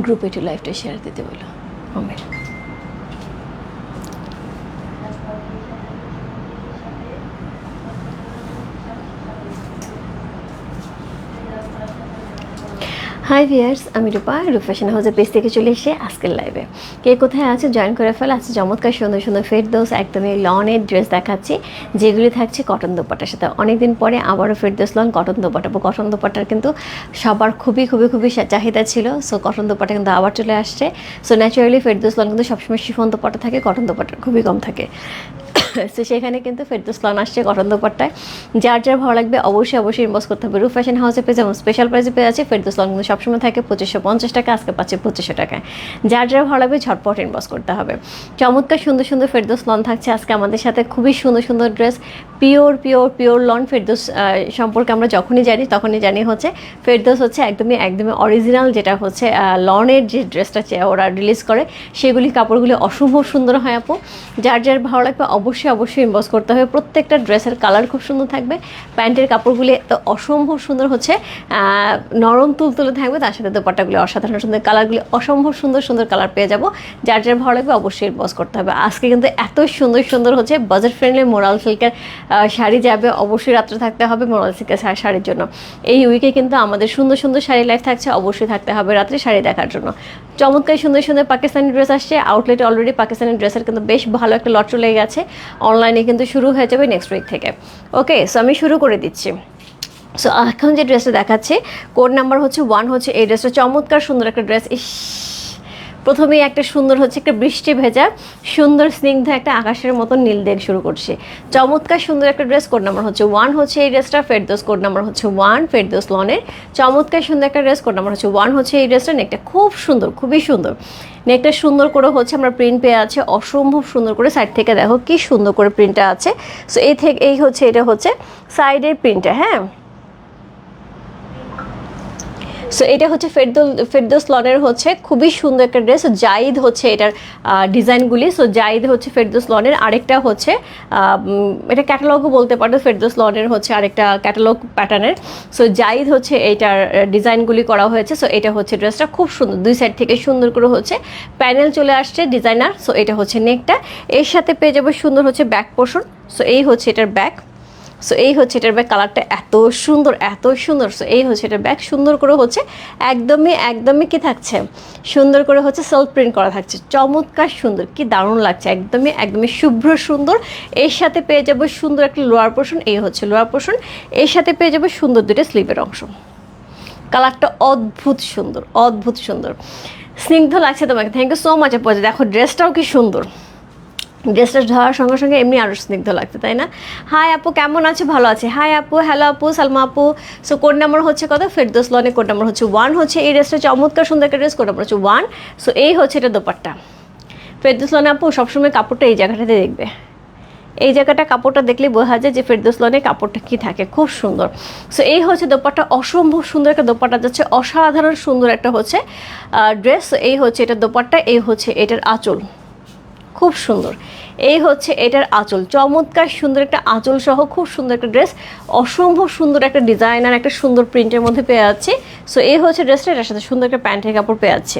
গ্রুপে একটু লাইফটা শেয়ার দিতে বলো আমি হাই ভিয়ার্স আমি রূপা রূপেশন হাউসের পেজ থেকে চলে এসে আজকের লাইভে কে কোথায় আছে জয়েন করে ফেল। আছে চমৎকার, সুন্দর সুন্দর ফেরদোস একদমই লনের ড্রেস দেখাচ্ছি, যেগুলি থাকছে কটন দোপাটার সাথে। অনেকদিন পরে আবারও Firdous lawn cotton dupatta cotton দোপাটার কিন্তু সবার খুবই খুবই খুবই চাহিদা ছিল। সো কটন দোপাটা কিন্তু আবার চলে আসছে। সো ন্যাচারালি ফেরদোস লন কিন্তু সবসময় শিফন দোপাটা থাকে কটন দোপাটার খুবই কম থাকে। তো সেখানে কিন্তু ফেরদোস লন আসছে কটন দোপাট্টায়। যার যার ভালো লাগবে অবশ্যই অবশ্যই ইনবক্স করতে হবে। রূপ ফ্যাশন হাউসে পেয়ে যেমন স্পেশাল প্রাইসে পেয়ে আছে ফেরদোস লন কিন্তু সবসময় থাকে পঁচিশশো পঞ্চাশ টাকা, আজকে পাচ্ছে পঁচিশশো টাকায়। যার যার ভালো লাগবে ঝটপট ইনবক্স করতে হবে। চমৎকার সুন্দর সুন্দর ফেরদোস লন থাকছে আজকে আমাদের সাথে। খুবই সুন্দর সুন্দর dress pure pure pure lawn Firdous সম্পর্কে আমরা যখনই জানি, তখনই জানি হচ্ছে ফেরদোস হচ্ছে একদমই একদমই অরিজিনাল যেটা হচ্ছে লনের যে ড্রেসটা ওরা রিলিজ করে, সেগুলি কাপড়গুলি অসম্ভব সুন্দর হয় আপু। যার যার ভালো লাগবে অবশ্যই অবশ্যই ইনবক্স করতে হবে। প্রত্যেকটা ড্রেসের কালার খুব সুন্দর থাকবে। প্যান্টের কাপড়গুলি তো অসম্ভব সুন্দর হচ্ছে। নরম তুলতুলে থাকবে, তার সাথে দোপাট্টাগুলি অসাধারণ সুন্দর কালারগুলি অসম্ভব সুন্দর সুন্দর কালার পেয়ে যাব। যার যার ভালো লাগবে অবশ্যই ইনবক্স করতে হবে। আজকে কিন্তু এত সুন্দর সুন্দর হচ্ছে বাজেট ফ্রেন্ডলি মোরাল সিল্কের শাড়ি যাবে। অবশ্যই রাত্রে থাকতে হবে মোরাল সিল্কের শাড়ির জন্য। এই উইকে কিন্তু আমাদের সুন্দর সুন্দর শাড়ি লাইফ থাকছে, অবশ্যই থাকতে হবে রাত্রে শাড়ি দেখার জন্য। চমৎকার সুন্দর সুন্দর পাকিস্তানি ড্রেস আসছে। আউটলেটে অলরেডি পাকিস্তানি ড্রেসের কিন্তু বেশ ভালো একটা লট চলে গেছে। অনলাইনে কিন্তু শুরু হয়ে যাবে নেক্সট উইক থেকে। ওকে সো আমি শুরু করে দিচ্ছি। সো এখন যে ড্রেসটা দেখাচ্ছে কোড নাম্বার হচ্ছে ওয়ান হচ্ছে এই ড্রেসটা চমৎকার সুন্দর একটা ড্রেস ইস! প্রথমেই একটা সুন্দর হচ্ছে একটা বৃষ্টি ভেজা, সুন্দর স্নিগ্ধ একটা আকাশের মতন নীল দেখ শুরু করছে। চমৎকার সুন্দর একটা ড্রেস কোড নাম্বার হচ্ছে ওয়ান হচ্ছে এই ড্রেসটা ফেরদোস কোড নাম্বার হচ্ছে ওয়ান ফেরদোস লনের চমৎকার সুন্দর একটা ড্রেস কোড নাম্বার হচ্ছে ওয়ান হচ্ছে এই ড্রেসটা নেকটা খুব সুন্দর, খুবই সুন্দর। নেকটা সুন্দর করে হচ্ছে আমরা প্রিন্ট পেয়ে আছে, অসম্ভব সুন্দর করে সাইড থেকে দেখো কি সুন্দর করে প্রিন্টটা আছে। সো এই থেকে, এই হচ্ছে, এটা হচ্ছে সাইডের প্রিন্টটা হ্যাঁ? সো এটা হচ্ছে ফেরদোল ফেরদোস লনের হচ্ছে খুবই সুন্দর একটা ড্রেস জাইদ হচ্ছে এটার ডিজাইনগুলি। সো জাইদ হচ্ছে ফেরদোস লনের আরেকটা হচ্ছে এটা ক্যাটালগও বলতে পারো ফেরদোস লনের হচ্ছে আরেকটা ক্যাটালগ প্যাটার্নের সো জাইদ হচ্ছে এইটার ডিজাইনগুলি করা হয়েছে। সো এটা হচ্ছে ড্রেসটা খুব সুন্দর, দুই সাইড থেকে সুন্দর করে হচ্ছে। প্যানেল চলে আসছে ডিজাইনার সো এটা হচ্ছে নেকটা এর সাথে পেয়ে যাব সুন্দর হচ্ছে ব্যাক পোর্শন সো এই হচ্ছে এটার ব্যাক সো এই হচ্ছে এটার ব্যাগ কালারটা এত সুন্দর এত সুন্দর। সো এই হচ্ছে এটার ব্যাগ। সুন্দর করে হচ্ছে একদমই একদমই কি থাকছে? সুন্দর করে হচ্ছে সেলফ প্রিন্ট করা থাকছে। চমৎকার সুন্দর, কি দারুণ লাগছে। একদমই একদমই শুভ্র সুন্দর। এর সাথে পেয়ে যাব সুন্দর একটা লোয়ার পোর্শন এই হচ্ছে লোয়ার পোর্শন এর সাথে পেয়ে যাব সুন্দর দুটো স্লিপের অংশ। কালারটা অদ্ভুত সুন্দর অদ্ভুত সুন্দর। স্নিগ্ধ লাগছে তোমাকে। থ্যাংক ইউ সো মাচ আপু। দেখো ড্রেসটাও কি সুন্দর। ড্রেসটা ধরার সঙ্গে সঙ্গে এমনি আরও স্নিগ্ধ লাগতো তাই না? হাই আপু, কেমন আছে? ভালো আছে। হাই আপু হ্যালো আপু, সালমা আপু। সো কোড নাম্বার হচ্ছে কত? ফেরদোস লনে কোড নাম্বার হচ্ছে ওয়ান হচ্ছে এই ড্রেসটা চমৎকার, সুন্দর একটা ড্রেস কোড নাম্বার হচ্ছে ওয়ান সো এই হচ্ছে এটা দোপাট্টা। ফেরদোস লনে আপু, সবসময় কাপড়টা এই জায়গাটাতে দেখবে। এই জায়গাটা কাপড়টা দেখলে বোঝা যায় যে ফেরদোস লনে কাপড়টা কি থাকে। খুব সুন্দর। সো এই হচ্ছে দোপাট্টা। অসম্ভব সুন্দর একটা দোপাট্টা যাচ্ছে। অসাধারণ সুন্দর একটা হচ্ছে ড্রেস এই হচ্ছে এটা দোপাট্টা, এই হচ্ছে এটার আঁচল। খুব সুন্দর। এই হচ্ছে এটার আঁচল। চমৎকার সুন্দর একটা আঁচল সহ খুব সুন্দর একটা ড্রেস। অসম্ভব সুন্দর একটা ডিজাইনার, একটা সুন্দর প্রিন্টের মধ্যে পেয়ে যাচ্ছে। সো এই হচ্ছে ড্রেসটা, এটার সাথে সুন্দর একটা প্যান্টের কাপড় পেয়ে যাচ্ছে।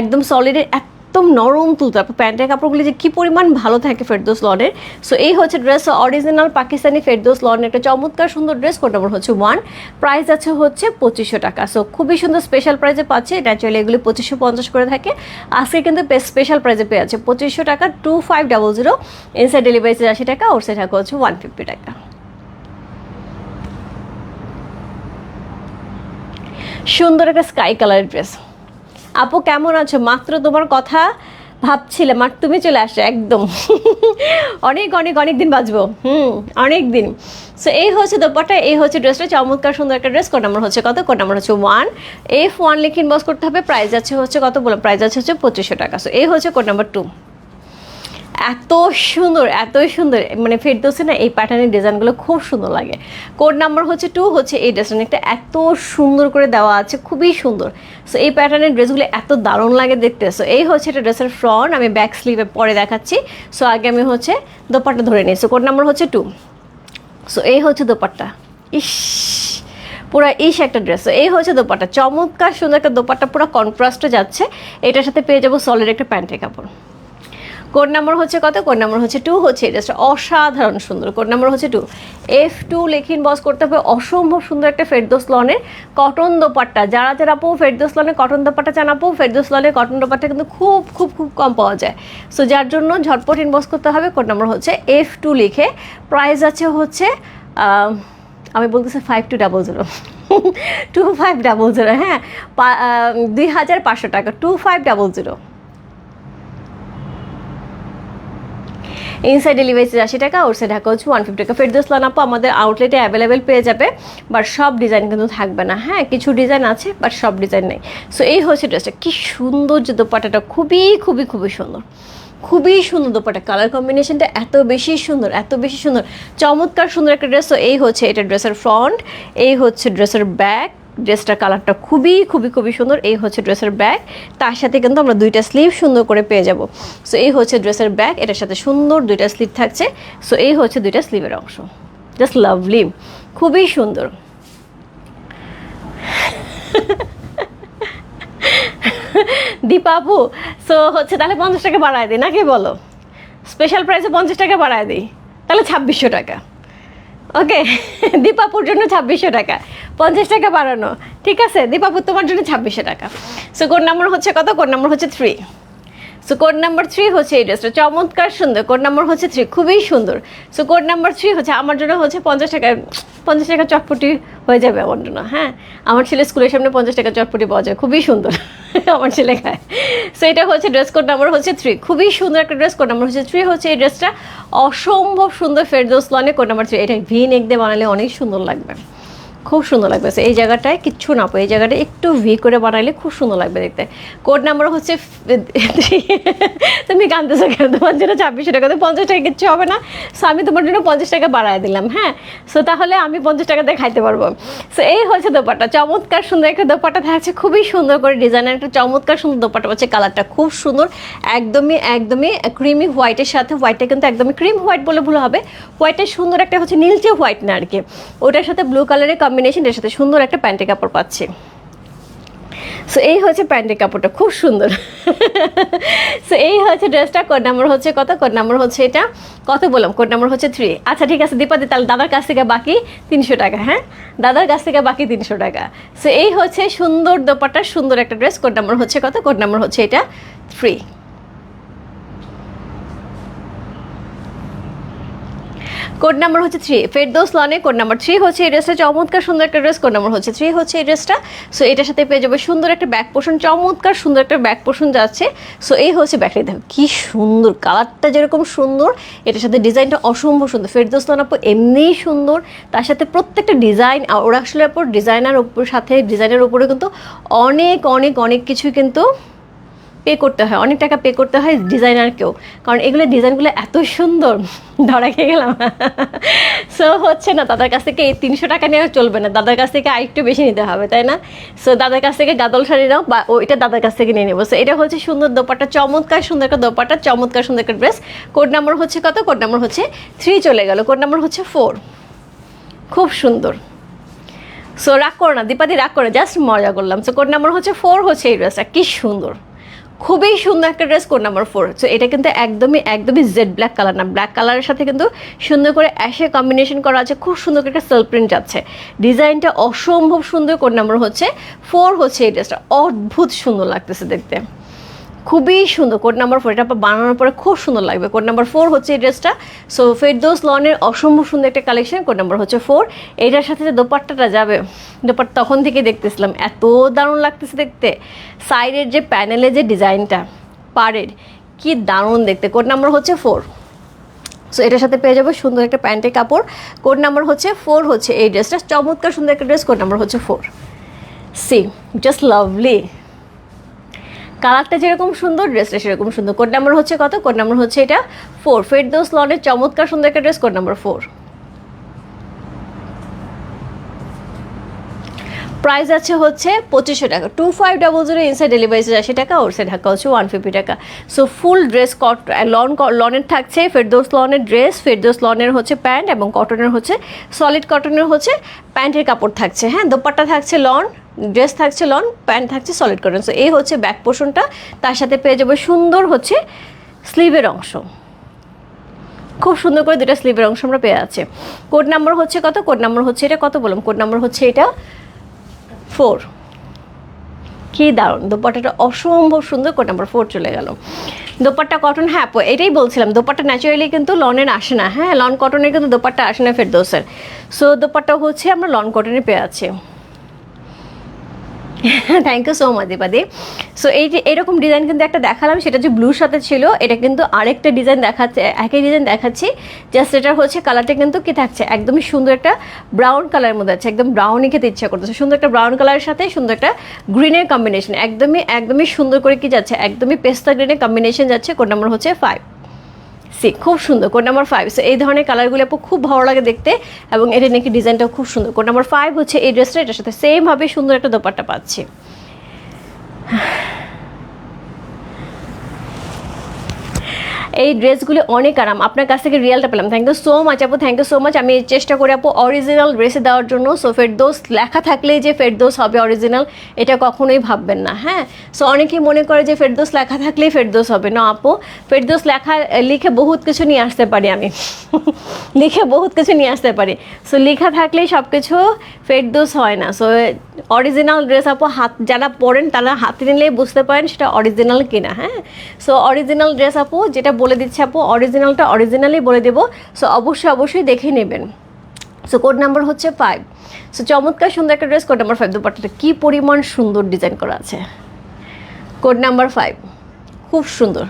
একদম সলিডের একদম নরম তুলতে আপনি প্যান্টের কাপড়গুলি যে কী পরিমাণ ভালো থাকে ফেরদোস লনের। সো এই হচ্ছে ড্রেস অরিজিনাল পাকিস্তানি ফেরদোস লনের একটা চমৎকার সুন্দর ড্রেস কোড নম্বর হচ্ছে ওয়ান প্রাইস আছে হচ্ছে পঁচিশশো টাকা। সো খুবই সুন্দর স্পেশাল প্রাইসে পাচ্ছে। ন্যাচুরালি এগুলি পঁচিশশো পঞ্চাশ করে থাকে। আজকে কিন্তু স্পেশাল প্রাইজে পেয়ে আছে পঁচিশশো টাকা two five double zero inside delivery আশি টাকা ওর টাকা হচ্ছে ওয়ান ফিফটি টাকা। সুন্দর একটা স্কাই কালারের ড্রেস আপু কেমন আছো? মাত্র তোমার কথা ভাবছিলাম, আর তুমি চলে আসো, একদম। অনেক অনেক অনেক দিন বাঁচবো। হুম, অনেক দিন। সো এই হচ্ছে দোপাটা এই হচ্ছে ড্রেসটা চমৎকার, সুন্দর একটা ড্রেস কোন নাম্বার হচ্ছে কত? কোন নাম্বার হচ্ছে ওয়ান এফ ওয়ান লিখিন বস করতে হবে। প্রাইস আছে হচ্ছে কত বললাম? প্রাইস আছে হচ্ছে পঁচিশশো টাকা। সো এই হচ্ছে কোন নাম্বার টু এত সুন্দর এত সুন্দর। মানে ফেরদোসে না এই প্যাটার্নের ডিজাইনগুলো খুব সুন্দর লাগে। কোড নাম্বার হচ্ছে টু হচ্ছে এই ড্রেসটা একটা এত সুন্দর করে দেওয়া আছে, খুবই সুন্দর। সো এই প্যাটার্নের ড্রেসগুলো এত দারুণ লাগে দেখতে। সো এই হচ্ছে এটা ড্রেসের ফ্রন্ট আমি ব্যাক স্লিভে পরে দেখাচ্ছি। সো আগে আমি হচ্ছে দোপাট্টা ধরে নিই। সো কোড নাম্বার হচ্ছে টু সো এই হচ্ছে দোপাট্টা। ইস, পুরো ইস একটা ড্রেস এই হচ্ছে দোপাট্টা। চমৎকার সুন্দর একটা দোপাট্টা, পুরো কন্ট্রাস্টে যাচ্ছে। এটার সাথে পেয়ে যাব সলিড একটা প্যান্টের কাপড়। কোড নাম্বার হচ্ছে কত? কোড নাম্বার হচ্ছে টু হচ্ছে ড্রেসটা অসাধারণ সুন্দর। কোড নাম্বার হচ্ছে টু এফ টু লেখিন বস করতে হবে অসম্ভব সুন্দর একটা ফেরদোস লনের কটন দোপাট্টা। যারা যারা আপু ফেরদোস লনের কটন দোপাট্টা চান আপু, ফেরদোস লনের কটন দোপাট্টা কিন্তু খুব খুব খুব কম পাওয়া যায়। সো যার জন্য ঝটপট ইনবক্স করতে হবে, কোড নাম্বার হচ্ছে এফ টু লিখে। প্রাইস আছে হচ্ছে আমি বলতেছি five two double zero two five double zero হ্যাঁ? দুই হাজার পাঁচশো টাকা। Two five double zero inside delivery আশি টাকা ওর সাইড ঢাকা হচ্ছে ওয়ান ফিফটি টাকা। ফেরদোস লানাপো আমাদের আউটলেটে অ্যাভেলেবেল পেয়ে যাবে বাট সব ডিজাইন কিন্তু থাকবে না। হ্যাঁ কিছু ডিজাইন আছে বাট সব ডিজাইন নেই। সো এই হচ্ছে ড্রেসটা কি সুন্দর যে দোপাটাটা খুবই খুবই খুবই সুন্দর। খুবই সুন্দর দোপাটা কালার কম্বিনেশনটা এত বেশি সুন্দর, এত বেশি সুন্দর। চমৎকার সুন্দর একটা ড্রেস তো এই হচ্ছে এটা ড্রেসের ফ্রন্ট এই হচ্ছে ড্রেসের ব্যাক ড্রেসটার কালারটা খুবই খুবই খুবই সুন্দর। এই হচ্ছে ড্রেসের ব্যাগ। তার সাথে কিন্তু আমরা দুইটা স্লিভ সুন্দর করে পেয়ে যাব। সো এই হচ্ছে ড্রেসের ব্যাগ। এটার সাথে সুন্দর দুইটা স্লিভ থাকছে। সো এই হচ্ছে দুইটা স্লিভের অংশ। জাস্ট লাভলি খুবই সুন্দর। দীপাপু সো হচ্ছে তাহলে পঞ্চাশ টাকা বাড়ায় দিই নাকি বলো? স্পেশাল প্রাইসে পঞ্চাশ টাকা বাড়ায় দিই। তাহলে ছাব্বিশশো টাকা। ওকে দীপাপুর জন্য ছাব্বিশশো টাকা। পঞ্চাশ টাকা বাড়ানো। ঠিক আছে দীপাপুর তোমার জন্য ছাব্বিশশো টাকা। সো কোন নাম্বার হচ্ছে কত? কোন নাম্বার হচ্ছে three so code number three হচ্ছে এই ড্রেসটা চমৎকার সুন্দর। কোড নাম্বার হচ্ছে থ্রি খুবই সুন্দর। সো কোড নাম্বার থ্রি হচ্ছে, আমার জন্য হচ্ছে পঞ্চাশ টাকা পঞ্চাশ টাকা চটপটি হয়ে যাবে আমার জন্য হ্যাঁ? আমার ছেলে স্কুলের সামনে পঞ্চাশ টাকা চটপটি পাওয়া যায়, খুবই সুন্দর আমার ছেলে খায়। সো এটা হচ্ছে ড্রেস কোড নাম্বার হচ্ছে থ্রি খুবই সুন্দর একটা ড্রেস কোড নাম্বার হচ্ছে থ্রি হচ্ছে এই ড্রেসটা অসম্ভব সুন্দর ফেরদোস লনে কোড নাম্বার থ্রি এটা ভি নেক দিয়ে বানালে অনেক সুন্দর লাগবে। খুব সুন্দর লাগবে। এই জায়গাটায় কিচ্ছু না পাই এই জায়গাটা একটু ভি করে বানাইলে খুব সুন্দর লাগবে দেখতে। কোড নাম্বার হচ্ছে তুমি কানতেছো কেন? তোমার জন্য ছাব্বিশশো টাকা। তো পঞ্চাশ টাকা কিচ্ছু হবে না। সো আমি তোমার জন্য পঞ্চাশ টাকা বাড়ায় দিলাম হ্যাঁ? সো তাহলে আমি পঞ্চাশ টাকা দিয়ে খাইতে পারব। সো এই হচ্ছে দোপাটা চমৎকার সুন্দর একটা দোপাটা থাকছে খুবই সুন্দর করে ডিজাইনের একটা চমৎকার সুন্দর দোপাটা হচ্ছে কালারটা খুব সুন্দর। একদমই একদমই ক্রিমি হোয়াইটের সাথে। হোয়াইটটা কিন্তু একদমই ক্রিম হোয়াইট বলে ভুল হবে। হোয়াইটের সুন্দর একটা হচ্ছে নীলচে হোয়াইট না আর কি। ওটার সাথে ব্লু কালারের কম্বিনেশন এর সাথে সুন্দর একটা প্যান্টের কাপড় পাচ্ছি। সো এই হচ্ছে প্যান্টের কাপড়টা, খুব সুন্দর। সো এই হচ্ছে ড্রেসটা কোড নাম্বার হচ্ছে কত? কোড নাম্বার হচ্ছে এটা। কত বললাম? কোড নাম্বার হচ্ছে থ্রি আচ্ছা ঠিক আছে, দীপাদি, তাহলে দাদার কাছ থেকে বাকি তিনশো টাকা হ্যাঁ? দাদার কাছ থেকে বাকি তিনশো টাকা। সো এই হচ্ছে সুন্দর দোপাট্টা সুন্দর একটা ড্রেস। কোড নাম্বার হচ্ছে কত? কোড নাম্বার হচ্ছে এটা থ্রি কোড নাম্বার হচ্ছে থ্রি ফেরদোস লনে কোড নাম্বার থ্রি হচ্ছে এই ড্রেসটা চমৎকার সুন্দর একটা ড্রেস কোড নাম্বার হচ্ছে থ্রি হচ্ছে এই ড্রেসটা সো এটার সাথে পেয়ে যাবে সুন্দর একটা ব্যাক পোষণ চমৎকার সুন্দর একটা ব্যাক পোষণ যাচ্ছে। সো এই হচ্ছে ব্যাকটা দেখো কি সুন্দর কালারটা যেরকম সুন্দর, এটার সাথে ডিজাইনটা অসম্ভব সুন্দর। ফেরদোস লন আপু এমনিই সুন্দর, তার সাথে প্রত্যেকটা ডিজাইন ওরা আসলে আপু ডিজাইনার সাথে ডিজাইনের উপরে কিন্তু অনেক অনেক অনেক কিছু কিন্তু পে করতে হয়, অনেক টাকা পে করতে হয় ডিজাইনারকেও কারণ এগুলো ডিজাইনগুলো এত সুন্দর, ধরা খেয়ে গেলাম। সো হচ্ছে না, দাদার কাছ থেকে এই তিনশো টাকা নেওয়া চলবে না। দাদার কাছ থেকে আরেকটু বেশি নিতে হবে, তাই না? সো দাদার কাছ থেকে গাদল শাড়ি নাও, বা ওইটা দাদার কাছ থেকে নিয়ে নেব। সো এটা হচ্ছে সুন্দর দোপাটা চমৎকার সুন্দর একটা দোপাটা চমৎকার সুন্দর একটা ড্রেস কোড নাম্বার হচ্ছে কত? কোড নাম্বার হচ্ছে থ্রি চলে গেল। কোড নাম্বার হচ্ছে ফোর খুব সুন্দর। সো রাগ করো না, দীপাদি, রাগ করে জাস্ট মজা করলাম। সো কোড নাম্বার হচ্ছে ফোর হচ্ছে এই ড্রেসটা কি সুন্দর। খুবই সুন্দর একটা dress code number four so এটা কিন্তু একদমই একদমই জেড ব্ল্যাক কালার না। ব্ল্যাক কালারের সাথে কিন্তু সুন্দর করে অ্যাশে কম্বিনেশন করা আছে। খুব সুন্দর করে একটা সেল প্রিন্ট যাচ্ছে। ডিজাইনটা অসম্ভব সুন্দর কোড নাম্বার হচ্ছে। ফোর হচ্ছে এই ড্রেসটা অদ্ভুত সুন্দর লাগতেছে দেখতে। খুবই সুন্দর। কোড নাম্বার ফোর এটা বানানোর পরে খুব সুন্দর লাগবে। কোড নাম্বার ফোর হচ্ছে এই ড্রেসটা সো ফেরদোস লনের অসম্ভব সুন্দর একটা কালেকশন কোড নাম্বার হচ্ছে ফোর এটার সাথে যে দোপাট্টাটা যাবে, দোপাট্টা তখন থেকে দেখতেছিলাম। এত দারুণ লাগতেছে দেখতে। সাইডের যে প্যানেলে যে ডিজাইনটা পাড়ের, কি দারুণ দেখতে। কোড নাম্বার হচ্ছে ফোর সো এটার সাথে পেয়ে যাব সুন্দর একটা প্যান্টের কাপড়। কোড নাম্বার হচ্ছে ফোর হচ্ছে এই ড্রেসটা চমৎকার সুন্দর একটা ড্রেস কোড নাম্বার হচ্ছে ফোর সি জাস্ট লাভলি কালারটা যেরকম সুন্দর, ড্রেসটা সেরকম সুন্দর। কোড নাম্বার হচ্ছে কত? কোড নাম্বার হচ্ছে এটা ফোর ফেরদোস লনের চমৎকার সুন্দর একটা dress, code number four price আছে হচ্ছে পঁচিশশো টাকা। Two five double zero inside delivery আশি টাকা ওর সাইড ঢাকা হচ্ছে ওয়ান ফিফটি টাকা। সো ফুল ড্রেস কট লন লনের থাকছে ফেরদোস লনের ড্রেস ফেরদোস লনের হচ্ছে প্যান্ট এবং কটনের হচ্ছে সলিড কটনের হচ্ছে প্যান্টের কাপড় থাকছে। হ্যাঁ দোপাট্টা থাকছে লন ড্রেস থাকছে লন প্যান্ট থাকছে সলিড কটন সো এই হচ্ছে ব্যাক পোর্শনটা তার সাথে পেয়ে যাবে সুন্দর হচ্ছে স্লিভের অংশ। খুব সুন্দর করে দুটা স্লিভের অংশ আমরা পেয়ে আছে। কোড নাম্বার হচ্ছে কত? কোড নাম্বার হচ্ছে এটা কত বললাম? কোড নাম্বার হচ্ছে এটা ফোর। কি দারুণ, দোপাট্টাটা অসম্ভব সুন্দর কোড নাম্বার ফোর চলে গেল। দোপাট্টা কটন হ্যাঁ এটাই বলছিলাম, দোপাট্টা ন্যাচারালি কিন্তু লনের আসে না হ্যাঁ লন কটনের কিন্তু দোপাট্টা আসে না ফেরদোসের। সো দোপাট্টা হচ্ছে আমরা লন কটনে পেয়ে আছি। থ্যাংক ইউ সো মাচ দীপাদি সো এই যে এরকম ডিজাইন কিন্তু একটা দেখালাম, সেটা যে ব্লুর সাথে ছিল, এটা কিন্তু আরেকটা ডিজাইন দেখাচ্ছে, একই ডিজাইন দেখাচ্ছি জাস্ট এটার হচ্ছে কালারটা কিন্তু কি থাকছে, একদমই সুন্দর একটা ব্রাউন কালারের মধ্যে আছে, একদম ব্রাউনই খেতে ইচ্ছা করতেছে। সুন্দর একটা ব্রাউন কালারের সাথে সুন্দর একটা গ্রিনের কম্বিনেশন একদমই একদমই সুন্দর করে কি যাচ্ছে, একদমই পেস্তা গ্রিনের কম্বিনেশন যাচ্ছে কোড নাম্বার হচ্ছে ফাইভ সি খুব সুন্দর। কোড নাম্বার ফাইভ সো এই ধরনের কালারগুলো আপু খুব ভালো লাগে দেখতে এবং এটা নাকি ডিজাইনটাও খুব সুন্দর। কোড নাম্বার ফাইভ হচ্ছে এই ড্রেসটা এটার সাথে সেমভাবে সুন্দর একটা দোপাট্টা পাচ্ছি। এই ড্রেসগুলি অনেক আরাম। আপনার কাছ থেকে রিয়েলটা পেলাম। থ্যাংক ইউ সো মাচ আপু। থ্যাংক ইউ সো মাচ আমি চেষ্টা করি আপু অরিজিনাল ড্রেসে দেওয়ার জন্য। সো ফেরদোস লেখা থাকলেই যে ফেরদোস হবে অরিজিনাল এটা কখনোই ভাববেন না। হ্যাঁ? সো অনেকেই মনে করে যে ফেরদোস লেখা থাকলেই ফেরদোস হবে। না, আপু। ফেরদোস লেখা, লিখে বহুত কিছু নিয়ে আসতে পারি আমি। লিখে বহুত কিছু নিয়ে আসতে পারি। সো লেখা থাকলেই সব কিছু ফেরদোস হয় না। সো অরিজিনাল ড্রেস আপু, হাত, যারা পরেন তারা হাতে নিলেই বুঝতে পারেন সেটা অরিজিনাল কিনা। হ্যাঁ? সো অরিজিনাল ড্রেস আপু, যেটা বলে দিচ্ছে আপু অরিজিনালটা অরিজিনালি বলে দেবো। সো অবশ্যই অবশ্যই দেখে নেবেন। সো কোড নাম্বার হচ্ছে ফাইভ সো চমৎকার, সুন্দর একটা ড্রেস কোড নাম্বার ফাইভ দুপাট্টাটা কী পরিমাণ সুন্দর ডিজাইন করা আছে। কোড নাম্বার ফাইভ খুব সুন্দর।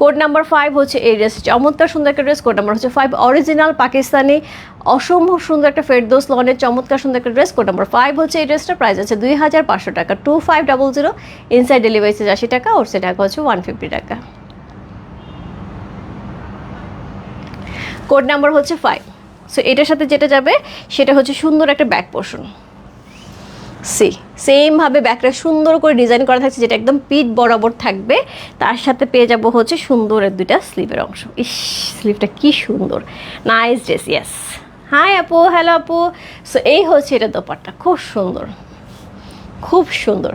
কোড নাম্বার ফাইভ হচ্ছে এই ড্রেস চমৎকার, সুন্দর একটা ড্রেস কোড নাম্বার হচ্ছে ফাইভ অরিজিনাল পাকিস্তানি, অসম্ভব সুন্দর একটা ফেরদোস লনের চমৎকার, সুন্দর একটা ড্রেস কোড নাম্বার ফাইভ হচ্ছে এই ড্রেসটা প্রাইস আছে দুই হাজার পাঁচশো টাকা। Two five double zero inside delivery আশি টাকা ওর সে টাকা হচ্ছে ওয়ান ফিফটি টাকা। কোড নাম্বার হচ্ছে ফাইভ সো এটার সাথে যেটা যাবে, সেটা হচ্ছে সুন্দর একটা ব্যাক পোর্শন সি সেমভাবে ব্যাকটা সুন্দর করে ডিজাইন করা থাকছে, যেটা একদম পিঠ বরাবর থাকবে। তার সাথে পেয়ে যাব হচ্ছে সুন্দরের দুইটা স্লিভের অংশ। ইস স্লিভটা কি সুন্দর। নাইস ড্রেস ইয়েস হাই আপু হ্যালো আপু. সো এই হচ্ছে এটা দোপাট্টা। খুব সুন্দর। খুব সুন্দর।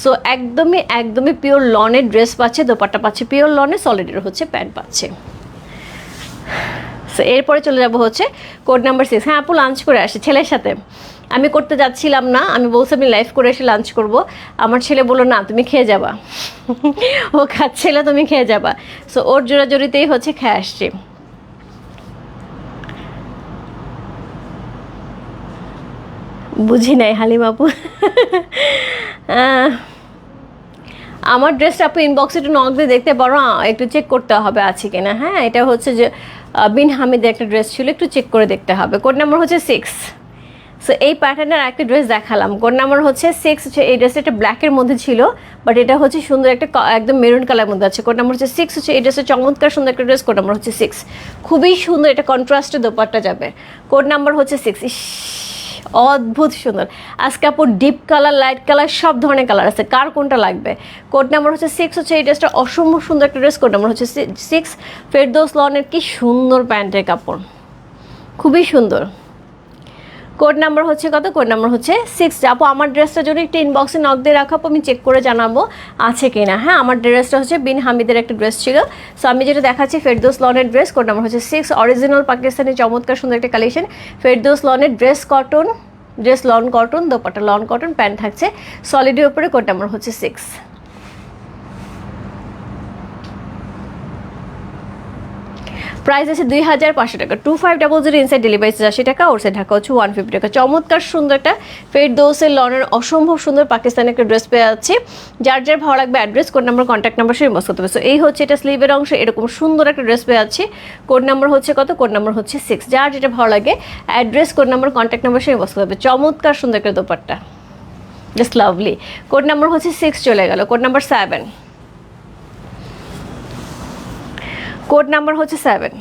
সো একদমই একদমই পিওর লনের ড্রেস পাচ্ছে, দোপাট্টা পাচ্ছে পিওর লনে সলিডের হচ্ছে প্যান্ট পাচ্ছে। সো এরপরে চলে যাব হচ্ছে কোড নাম্বার সিক্স হ্যাঁ আপু লাঞ্চ করে আসে, ছেলের সাথে। আমি করতে যাচ্ছিলাম না, আমি বলছি আমি লাইভ করে এসে লাঞ্চ করব। আমার ছেলে বলল, না, তুমি খেয়ে যাবা। ও খাচ্ছিল, তুমি খেয়ে যাবা। সো ওর জোড়াজোড়িতেই হচ্ছে খেয়ে আসছি। বুঝি নাই, হালিম আপু। আমার ড্রেসটা আপু ইনবক্সে একটু নক দিয়ে দেখতে পারো একটু চেক করতে হবে আছে কিনা। হ্যাঁ এটা হচ্ছে যে বিন হামিদের একটা ড্রেস ছিল, একটু চেক করে দেখতে হবে। কোড নাম্বার হচ্ছে সিক্স সো এই প্যাটার্নের একটা ড্রেস দেখালাম। কোড নাম্বার হচ্ছে সিক্স হচ্ছে এই ড্রেসটা একটা ব্ল্যাকের মধ্যে ছিল বাট এটা হচ্ছে সুন্দর একটা একদম মেরুন কালার মধ্যে আছে। কোড নাম্বার হচ্ছে সিক্স হচ্ছে এই ড্রেসের চমৎকার সুন্দর একটা ড্রেস কোড নাম্বার হচ্ছে সিক্স খুবই সুন্দর, এটা কন্ট্রাস্টের দোপাট্টা যাবে। কোড নাম্বার হচ্ছে সিক্স অদ্ভুত সুন্দর। আজকে আপুর ডিপ কালার লাইট কালার সব ধরনের কালার আছে। কার কোনটা লাগবে? কোড নাম্বার হচ্ছে সিক্স হচ্ছে এই ড্রেসটা অসম্ভব সুন্দর একটা ড্রেস কোড নাম্বার হচ্ছে সিক্স ফেরদোস লনের কি সুন্দর প্যান্টের কাপড়। খুবই সুন্দর। কোড নাম্বার হচ্ছে কত? কোড নাম্বার হচ্ছে সিক্স আপু, আমার ড্রেসটা যদি একটু ইনবক্সে নক দিয়ে রাখো আমি চেক করে জানাব আছে কি না হ্যাঁ আমার ড্রেসটা হচ্ছে বিন হামিদের একটা ড্রেস ছিল। সো আমি যেটা দেখাচ্ছি ফেরদোস লনের ড্রেস কোড নাম্বার হচ্ছে সিক্স অরিজিনাল পাকিস্তানি চমৎকার সুন্দর একটা collection Ferdous লনের dress cotton dress lawn cotton dupatta lawn cotton pant থাকছে। সলিডের উপরে কোড নাম্বার হচ্ছে সিক্স প্রাইস আছে দুই হাজার পাঁচশো টাকা। Two five double zero inside delivery আশি টাকা ওর সাইড ঢাকা হচ্ছে ওয়ান ফিফটি টাকা। চমৎকার সুন্দর একটা ফেরদৌসের লনের অসম্ভব সুন্দর পাকিস্তানি একটা ড্রেস পেয়ে যাচ্ছে। যার যার ভালো লাগবে address code number contact number সেই করতে হবে। সো এই হচ্ছে এটা স্লিভের অংশ, এরকম সুন্দর একটা ড্রেস পেয়ে যাচ্ছে। কোড নাম্বার হচ্ছে কত? কোড নাম্বার হচ্ছে সিক্স যার যেটা ভালো লাগে address code number contact number সেই মস্ত হবে। চমৎকার সুন্দর একটা dupatta. Just lovely code number হচ্ছে সিক্স চলে গেল। Code number seven code number হচ্ছে সেভেন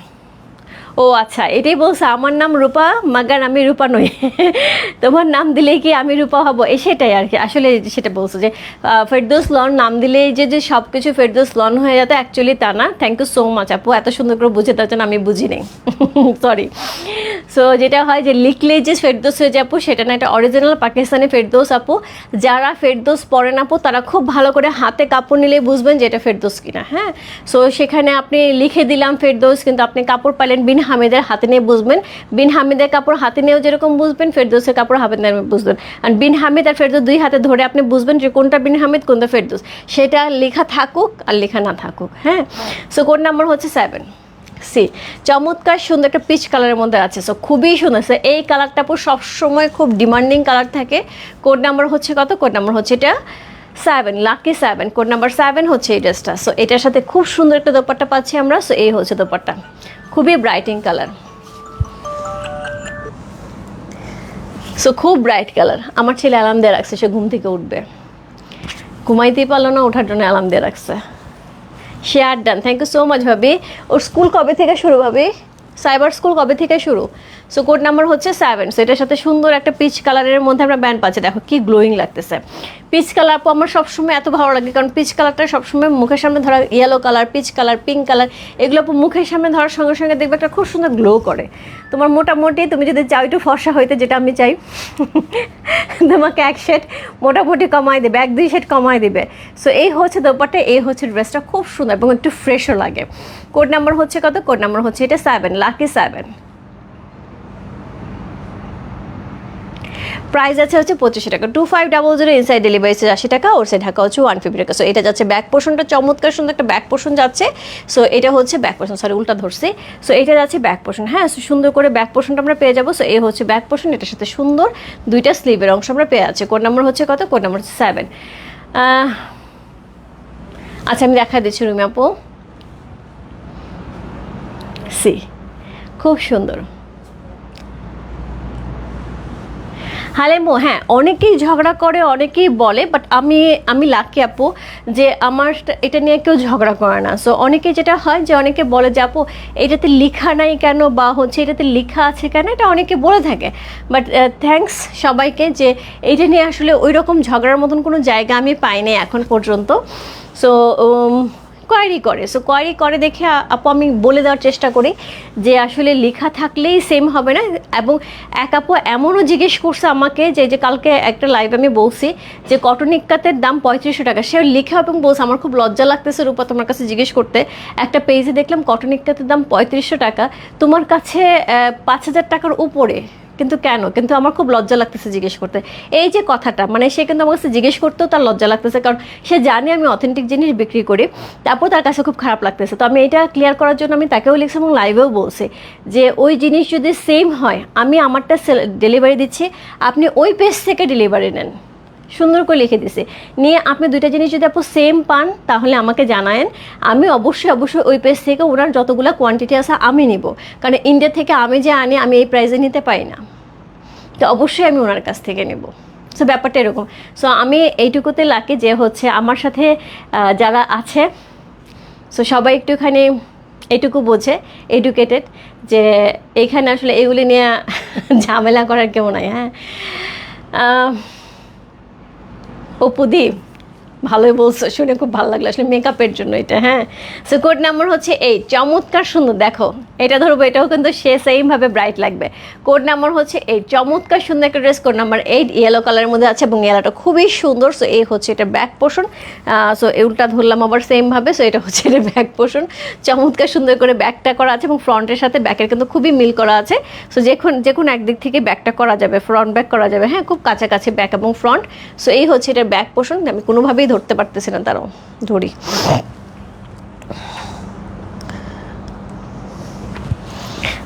ও আচ্ছা এটাই বলছে, আমার নাম রূপা, মাগার আমি রূপা নই। তোমার নাম দিলেই কি আমি রূপা হব? এই সেটাই আর কি, আসলে সেটা বলছো যে ফেরদৌস লন নাম দিলেই যে যে সব কিছু ফেরদৌস লন হয়ে যেত অ্যাকচুয়ালি তা না। থ্যাংক ইউ সো মাচ আপু, এত সুন্দর করে বুঝে দেওয়ার জন্য আমি বুঝি নেই। সরি সো যেটা হয় যে লিখলে যে ফেরদোস হয়ে যাব সেটা না, এটা অরিজিনাল পাকিস্তানি ফেরদোস আপু। যারা ফেরদৌস পড়েন আপু, তারা খুব ভালো করে হাতে কাপড় নিলে বুঝবেন যে এটা ফেরদৌস কিনা হ্যাঁ? সো সেখানে আপনি লিখে দিলাম ফেরদৌস, কিন্তু আপনি কাপড় পাইলেন বিন হামিদের হাতে নিয়ে বুঝবেন। বিন হামিদের কাপড় হাতে নিয়েও যেরকম বুঝবেন ফেরদোসের কাপড় হাতে নিয়ে বুঝবেন। আর বিন হামিদ আর ফেরদৌস দুই হাতে ধরে আপনি বুঝবেন যে কোনটা বিন হামিদ কোনটা ফেরদোস। সেটা লেখা থাকুক আর লেখা না থাকুক হ্যাঁ? সো কোড নাম্বার হচ্ছে সেভেন সি চমৎকার সুন্দর একটা পিচ কালারের মধ্যে আছে। সো খুবই সুন্দর। So, এই কালারটা পুরো সবসময় খুব ডিমান্ডিং কালার থাকে। কোড নাম্বার হচ্ছে কত? কোড নাম্বার হচ্ছে এটা seven lucky seven code number seven হচ্ছে এই ড্রেসটা। সো এটার সাথে খুব সুন্দর একটা দোপাট্টা পাচ্ছি আমরা সো এই হচ্ছে দোপাট্টা। খুবই ব্রাইটিং কালার সো খুব ব্রাইট কালার আমার ছেলে অ্যালার্ম দিয়ে রাখছে, সে ঘুম থেকে উঠবে। ঘুমাইতেই পারল না, ওঠার জন্য অ্যালার্ম দিয়ে রাখছে। Share done thank you so much ভাবি। ওর স্কুল কবে থেকে শুরু, ভাবি? সাইবার স্কুল কবে থেকে শুরু? সো কোড নাম্বার হচ্ছে সেভেন সো এটার সাথে সুন্দর একটা পিচ কালারের মধ্যে আমরা ব্যান্ড পাচ্ছি। দেখো কি গ্লোয়িং লাগতেছে। পিচ কালার আপু আমার সবসময় এত ভালো লাগে, কারণ পিচ কালারটা সবসময় মুখের সামনে ধরা yellow colour peach colour pink colour এগুলো আপু মুখের সামনে ধরার সঙ্গে সঙ্গে দেখবে একটা খুব সুন্দর গ্লো করে। তোমার মোটামুটি তুমি যদি চাও একটু ফর্সা হইতে, যেটা আমি চাই, তোমাকে এক শেড মোটামুটি কমাই দেবে, এক দুই শেড কমাই দেবে। সো এই হচ্ছে দোপাট্টা, এই হচ্ছে ড্রেসটা খুব সুন্দর এবং একটু ফ্রেশও লাগে। কোড নাম্বার হচ্ছে কত? কোড নাম্বার হচ্ছে এটা সেভেন লাকি সেভেন প্রাইস আছে হচ্ছে পঁচিশশো টাকা। Two five double zero inside delivery আশি টাকা ওর সাইড ঢাকা হচ্ছে ওয়ান ফিফটি টাকা। সো এটা যাচ্ছে ব্যাক পোর্শনটা চমৎকার সুন্দর একটা ব্যাক পোর্শন যাচ্ছে। সো এটা হচ্ছে ব্যাক পোর্শন সরি উল্টা ধরছি। সো এটা যাচ্ছে ব্যাক পোর্শন হ্যাঁ so সুন্দর করে ব্যাক পোর্শনটা আমরা পেয়ে যাব। সো এই হচ্ছে ব্যাক পোর্শন এটার সাথে সুন্দর দুইটা স্লিভের অংশ আমরা পেয়ে যাচ্ছি। কোড নাম্বার হচ্ছে কত? কোড নাম্বার হচ্ছে সেভেন আচ্ছা আমি দেখা দিচ্ছি রুমি আপু। সি খুব সুন্দর। হালেমো হ্যাঁ অনেকেই ঝগড়া করে, অনেকেই বলে বাট আমি আমি লাকি আপু, যে আমার এটা নিয়ে কেউ ঝগড়া করে না। সো অনেকে যেটা হয় যে অনেকে বলে যে, আপু, এটাতে লেখা নাই কেন? বা হচ্ছে এটাতে লেখা আছে কেন? এটা অনেকে বলে থাকে। বাট থ্যাঙ্কস সবাইকে যে এইটা নিয়ে আসলে ওই রকম ঝগড়ার মতন কোনো জায়গা আমি পাইনি এখন পর্যন্ত। সো কোয়ারি করে। সো কোয়ারি করে দেখে আপু আমি বলে দেওয়ার চেষ্টা করি যে আসলে লেখা থাকলেই সেম হবে না। এবং এক আপু এমনও জিজ্ঞেস করছে আমাকে যে যে কালকে একটা লাইভ আমি বলছি যে কটন ইক্কাতের দাম পঁয়ত্রিশশো টাকা। সে লিখে এবং বলছে, আমার খুব লজ্জা লাগতেছে রূপা তোমার কাছে জিজ্ঞেস করতে। একটা পেজে দেখলাম কটন ইক্কাতের দাম পঁয়ত্রিশশো টাকা। তোমার কাছে পাঁচ হাজার টাকার উপরে কিন্তু কেন? কিন্তু আমার খুব লজ্জা লাগতেছে জিজ্ঞেস করতে। এই যে কথাটা মানে সে কিন্তু আমার কাছে জিজ্ঞেস করতেও তার লজ্জা লাগতেছে, কারণ সে জানে আমি অথেন্টিক জিনিস বিক্রি করি, তারপর তার কাছে খুব খারাপ লাগতেছে। তো আমি এটা ক্লিয়ার করার জন্য আমি তাকেও লিখছি এবং লাইভেও বলছি যে, ওই জিনিস যদি সেম হয়, আমি আমারটা ডেলিভারি দিচ্ছি, আপনি ওই পেজ থেকে ডেলিভারি নেন। সুন্দর করে লিখে দিছে। নিয়ে আপনি দুইটা জিনিস যদি আপু সেম পান, তাহলে আমাকে জানায়েন। আমি অবশ্যই অবশ্যই ওই পেজ থেকে ওনার যতগুলো কোয়ান্টিটি আছে আমি নিব। কারণ ইন্ডিয়া থেকে আমি যে আনি, আমি এই প্রাইসে নিতে পারি না। তো অবশ্যই আমি ওনার কাছ থেকে নেব। সো ব্যাপারটা এরকম। সো আমি এইটুকুতে লাকি যে হচ্ছে আমার সাথে যারা আছে সো সবাই একটুখানি এটুকু বোঝে এডুকেটেড যে এখানে আসলে এগুলি নিয়ে ঝামেলা করার কেউ নাই হ্যাঁ। ও অপুদি ভালোই বলছো, শুনে খুব ভালো লাগল। আসলে মেকআপের জন্য এটা হ্যাঁ? সো কোড নাম্বার হচ্ছে এই, চমৎকার সুন্দর, দেখো, এটা ধরবো, এটাও কিন্তু সে সেমভাবে ব্রাইট লাগবে। কোড নাম্বার হচ্ছে এই, চমৎকার সুন্দর একটা dress code number eight yellow কালারের মধ্যে আছে এবং ইয়েলোটা খুবই সুন্দর। সো এই হচ্ছে এটা ব্যাক পোর্শন সো উল্টা ধরলাম আবার সেমভাবে সো এটা হচ্ছে এটা ব্যাক পোর্শন চমৎকার সুন্দর করে ব্যাকটা করা আছে এবং ফ্রন্টের সাথে ব্যাকের কিন্তু খুবই মিল করা আছে। সো যে কোন যে কোনো একদিক থেকে ব্যাকটা করা যাবে ফ্রন্ট ব্যাক করা যাবে হ্যাঁ? খুব কাছাকাছি ব্যাক এবং ফ্রন্ট সো এই হচ্ছে এটা ব্যাক পোর্শন আমি কোনোভাবেই ধরতে পারতেছি না তারও। ধরি।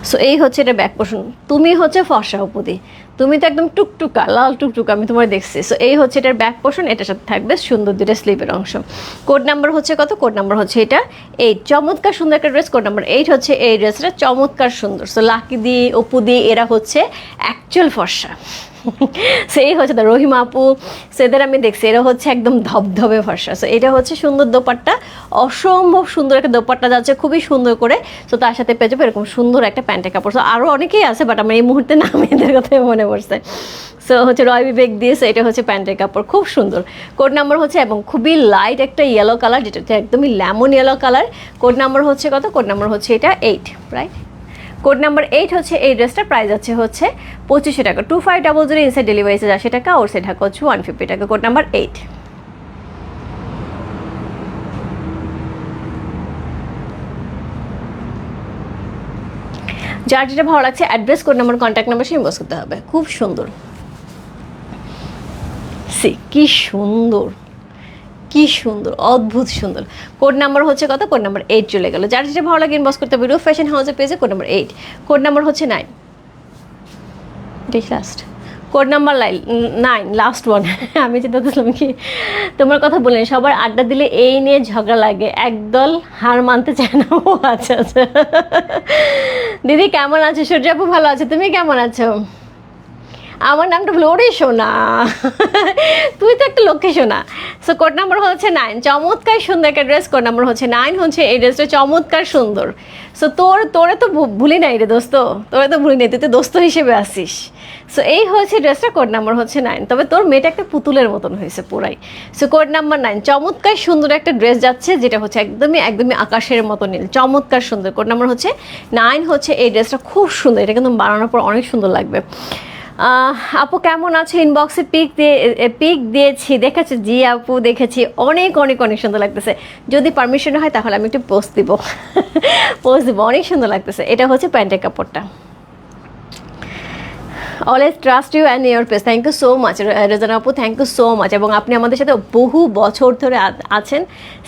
সো এই হচ্ছে এটা ব্যাক পোর্শন তুমি হচ্ছে ফর্সা উপদি। তুমি তো একদম টুকটুকা, লাল টুকটুকা, আমি তোমার দেখছি। সো এই হচ্ছে এটার ব্যাক পোর্শন এটার সাথে থাকবে সুন্দর দুটো স্লিপের অংশ। কোড নাম্বার হচ্ছে কত? কোড নাম্বার হচ্ছে এটা এইট চমৎকার সুন্দর একটা ড্রেস কোড নাম্বার এইট হচ্ছে এই ড্রেসটা চমৎকার সুন্দর। সো লাকি দি অপুদি এরা হচ্ছে অ্যাকচুয়াল ফর্সা। সো এই হচ্ছে তো রহিমা আপু সেদের আমি দেখছি, এরা হচ্ছে একদম ধবধবে ফর্সা সো এটা হচ্ছে সুন্দর দোপাট্টা। অসম্ভব সুন্দর একটা দোপাট্টা যাচ্ছে, খুবই সুন্দর করে। সো তার সাথে পেয়ে যাবে এরকম সুন্দর একটা প্যান্টের কাপড়। সো আরও অনেকেই আছে বাট আমার এই মুহূর্তে নাম এদের কথাই মনে পড়ছে। সো হচ্ছে রয় বিবেক দিয়েছে, এটা হচ্ছে প্যান্টের কাপড়। খুব সুন্দর। কোড নাম্বার হচ্ছে, এবং খুবই লাইট একটা ইয়েলো কালার যেটা হচ্ছে একদমই lemon yellow colour code number হচ্ছে কত? কোড নাম্বার হচ্ছে এটা eight right code number eight হচ্ছে, এই ড্রেসটার প্রাইস আছে হচ্ছে পঁচিশশো টাকা। Two five double zero inside delivery charge আশি টাকা ওর সেটা হচ্ছে ওয়ান ফিফটি টাকা, কোড নাম্বার এইট। যার যেটা ভালো লাগছে address code number contact number সেই বস করতে হবে। খুব সুন্দর। সি কি সুন্দর। কি সুন্দর, অদ্ভুত সুন্দর। কোড নাম্বার হচ্ছে কত? কোড নাম্বার এইট চলে গেল। যার যেটা ভালো লাগে ইনবক্স করতে হবে ফ্যাশন হাউসে পেয়েছে code number eight code number হচ্ছে nine last code number nine last one আমি যেটা বললাম কি, তোমার কথা বললেন সবার আড্ডা দিলে এই নিয়ে ঝগড়া লাগে। একদল হার মানতে চায় না। ও আচ্ছা আচ্ছা। দিদি, কেমন আছো? সূর্য আপু ভালো আছে? তুমি কেমন আছো? আমার নামটা ভুল ওরে সোনা। তুই তো একটা লক্ষ্মী সোনা। সো কোড নাম্বার হচ্ছে নাইন চমৎকার সুন্দর একটা ড্রেস কোড নাম্বার হচ্ছে নাইন হচ্ছে এই ড্রেসটা চমৎকার সুন্দর। সো তোর, তোরে তো ভুলি নাই রে দোস্ত। তোরে তো ভুলি নাই, তুই তো দোস্ত হিসেবে আসিস সো এই হচ্ছে ড্রেসটা কোড নাম্বার হচ্ছে নাইন তবে তোর মেয়েটা একটা পুতুলের মতন হয়েছে পুরাই। সো কোড নাম্বার নাইন চমৎকার সুন্দর একটা ড্রেস যাচ্ছে, যেটা হচ্ছে একদমই একদমই আকাশের মতো নীল। চমৎকার সুন্দর। কোড নাম্বার হচ্ছে নাইন হচ্ছে এই ড্রেসটা খুব সুন্দর। এটা কিন্তু বানানোর পর অনেক সুন্দর লাগবে। আপু কেমন আছে? ইনবক্সে পিক দিয়ে পিক দিয়েছি, দেখেছি। জি আপু, দেখেছি। অনেক অনেক অনেক সুন্দর লাগতেছে। যদি পারমিশন হয় তাহলে আমি একটু পোস্ট দিব। পোস্ট দিব। অনেক সুন্দর লাগতেছে। এটা হচ্ছে প্যান্টের কাপড়টা। Always trust you and your page thank you so much Rezan আপু। থ্যাংক ইউ সো মাচ এবং আপনি আমাদের সাথে বহু বছর ধরে আছেন।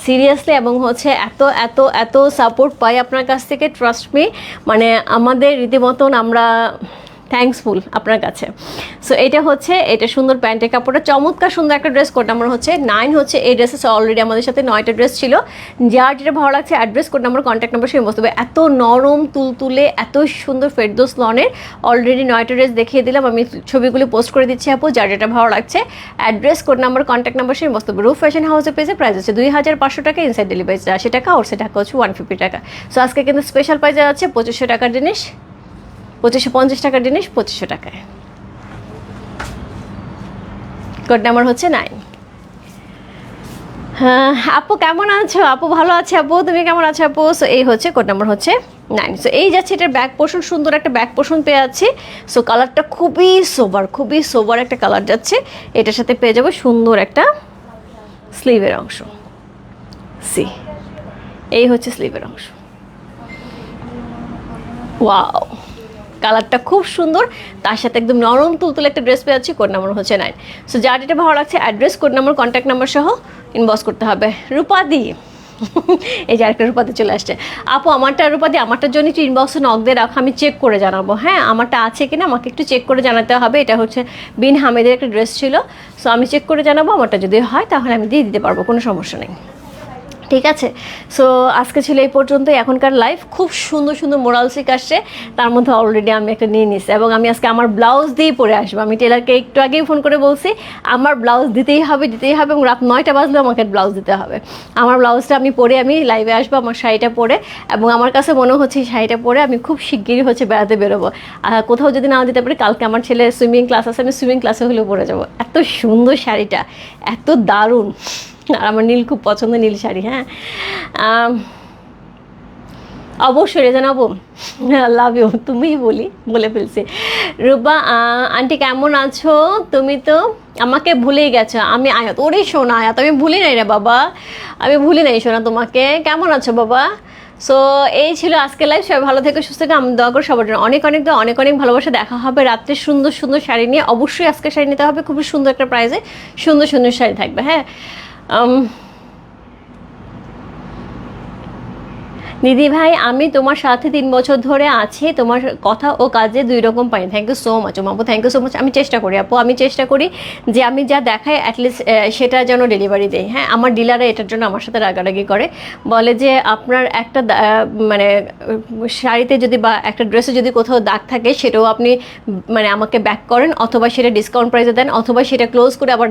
সিরিয়াসলি এবং হচ্ছে এত এত এত সাপোর্ট পাই আপনার কাছ থেকে। ট্রাস্ট মি মানে আমাদের রীতিমতন আমরা থ্যাঙ্কসফুল আপনার কাছে। সো এটা হচ্ছে, এটা সুন্দর প্যান্টের কাপড়টা, চমৎকার সুন্দর একটা ড্রেস কোড নাম্বার হচ্ছে নাইন হচ্ছে, এই ড্রেসেস অলরেডি আমাদের সাথে নয়টা ড্রেস ছিল। যার যেটা ভালো লাগছে address code number contact number সেই বসতে হবে এত নরম, তুলতুলে, এত সুন্দর ফেরদোস লনের অলরেডি নয়টা ড্রেস দেখিয়ে দিলাম। আমি ছবিগুলি পোস্ট করে দিচ্ছি আপু, যার যেটা ভালো লাগছে address code number contact number সেই বসতে হবে রুফ ফ্যাশন হাউসে পেয়েছে প্রাইস হচ্ছে দুই হাজার পাঁচশো টাকা ইনসাইড ডেলিভারি আশি টাকা ওর সে টাকা হচ্ছে ওয়ান ফিফটি টাকা। সো আজকে কিন্তু স্পেশাল প্রাইজে যাচ্ছে পঁচিশশো টাকার জিনিস। পঁচিশশো পঞ্চাশ টাকার জিনিস পঁচিশশো টাকায়। কোড নাম্বার হচ্ছে নাইন হ্যাঁ আপু কেমন আছো? আপু ভালো আছে আপু? তুমি কেমন আছো আপু? সো এই হচ্ছে কোড নাম্বার হচ্ছে নাইন সো এই যাচ্ছে এটার ব্যাক পোর্শন সুন্দর একটা ব্যাক পোর্শন পেয়ে যাচ্ছি। সো কালারটা খুবই সোবার খুবই সোবার একটা কালার যাচ্ছে। এটার সাথে পেয়ে যাব সুন্দর একটা স্লিভের অংশ। সি এই হচ্ছে স্লিভের অংশ। ওয়াও কালারটা খুব সুন্দর। তার সাথে একদম নরম তুলতুলে একটা ড্রেস পেয়ে যাচ্ছি কোড নাম্বার হচ্ছে নাইন সো যার যেটা ভালো লাগছে address code number contact number সহ ইনবক্স করতে হবে। রূপাদি। এই যে আরেকটা রূপাদি চলে আসছে। আপু, আমারটা রূপাদি, আমারটার জন্য একটু ইনবক্সে নক দিয়ে রাখো, আমি চেক করে জানাব। হ্যাঁ আমারটা আছে কিনা, আমাকে একটু চেক করে জানাতে হবে। এটা হচ্ছে বিন হামেদের একটা ড্রেস ছিল। সো আমি চেক করে জানাব, আমারটা যদি হয়, তাহলে আমি দিয়ে দিতে পারব, কোনো সমস্যা নেই। ঠিক আছে? সো আজকে ছিল এই পর্যন্ত এখনকার লাইফ খুব সুন্দর সুন্দর মোরাল সিক আসছে। তার মধ্যে অলরেডি আমি একটা নিয়ে নিছি। এবং আমি আজকে আমার ব্লাউজ দিয়ে পরে আসব। আমি টেলারকে একটু আগেই ফোন করে বলছি, আমার ব্লাউজ দিতেই হবে দিতেই হবে এবং রাত নয়টা বাজলেও আমাকে ব্লাউজ দিতে হবে। আমার ব্লাউজটা আমি পরে আমি লাইভে আসব, আমার শাড়িটা পরে। এবং আমার কাছে মনে হচ্ছে শাড়িটা পরে আমি খুব শিগগিরই হচ্ছে বেড়াতে বেরোবো। কোথাও যদি না দিতে পারি, কালকে আমার ছেলে সুইমিং ক্লাস আছে, আমি সুইমিং ক্লাসে হলেও পরে যাব। এত সুন্দর শাড়িটা, এত দারুণ। আর আমার নীল খুব পছন্দ নীল শাড়ি হ্যাঁ? অবশ্যই রে জানাব। লাভ ইউ তুমিই বলি, বলে ফেলছি। রূপা আন্টি কেমন আছো? তুমি তো আমাকে ভুলেই গেছো। আমি আয়াত, ওরে শোনা আয়াত, আমি ভুলি নাই রে বাবা। আমি ভুলি নাই শোনা তোমাকে। কেমন আছো বাবা? সো এই ছিল আজকে লাইভ সবাই ভালো থেকে, সুস্থ থেকে। আমি দোয়া করি সবার জন্য অনেক অনেক অনেক অনেক ভালোবাসা। দেখা হবে রাত্রে সুন্দর সুন্দর শাড়ি নিয়ে। অবশ্যই আজকে শাড়ি নিতে হবে। খুবই সুন্দর একটা প্রাইজে সুন্দর সুন্দর শাড়ি থাকবে হ্যাঁ? Um, দিদি ভাই, আমি তোমার সাথে তিন বছর ধরে আছি। তোমার কথা ও কাজে দুই রকম পাই। থ্যাংক ইউ সো মাচ আপু থ্যাংক ইউ সো মাচ আমি চেষ্টা করি, আপু। আমি চেষ্টা করি যে আমি যা দেখাই অ্যাটলিস্ট সেটা যেন ডেলিভারি দেয় হ্যাঁ আমার ডিলাররা এটার জন্য আমার সাথে রাগারাগি করে। বলে যে আপনার একটা মানে শাড়িতে যদি বা একটা ড্রেসে যদি কোথাও দাগ থাকে, সেটাও আপনি মানে আমাকে ব্যাক করেন, অথবা সেটা ডিসকাউন্ট প্রাইসে দেন, অথবা সেটা ক্লোজ করে আবার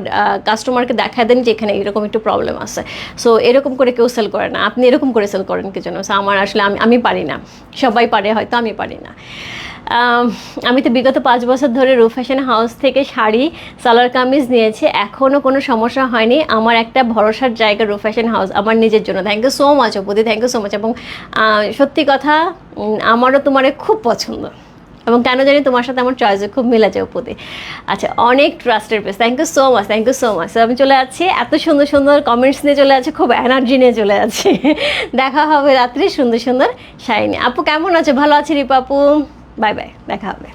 কাস্টমারকে দেখায় দেন যে এখানে এরকম একটু প্রবলেম আছে। সো এরকম করে কেউ সেল করে না। আপনি এরকম করে সেল করেন, কি জন্য আমার আসলে আমি আমি পারি না। সবাই পারে, হয়তো আমি পারি না। আমি তো বিগত পাঁচ বছর ধরে রু ফ্যাশন হাউস থেকে শাড়ি, সালোয়ার কামিজ নিয়েছি। এখনও কোনো সমস্যা হয়নি। আমার একটা ভরসার জায়গা রু ফ্যাশন হাউস, আমার নিজের জন্য। থ্যাংক ইউ সো মাচ অপুদি থ্যাংক ইউ সো মাচ এবং সত্যি কথা আমারও তোমারে খুব পছন্দ। এবং কেন জানি তোমার সাথে আমার চয়েসে খুব মিলে যায় উপদে আচ্ছা অনেক ট্রাস্টের page thank you so much thank you so much আমি চলে যাচ্ছি, এত সুন্দর সুন্দর কমেন্টস নিয়ে চলে যাচ্ছে, খুব এনার্জি নিয়ে চলে যাচ্ছে। দেখা হবে রাত্রে সুন্দর সুন্দর শাইনি আপু, কেমন আছে? ভালো আছে রিপাপু বাই বাই দেখা হবে।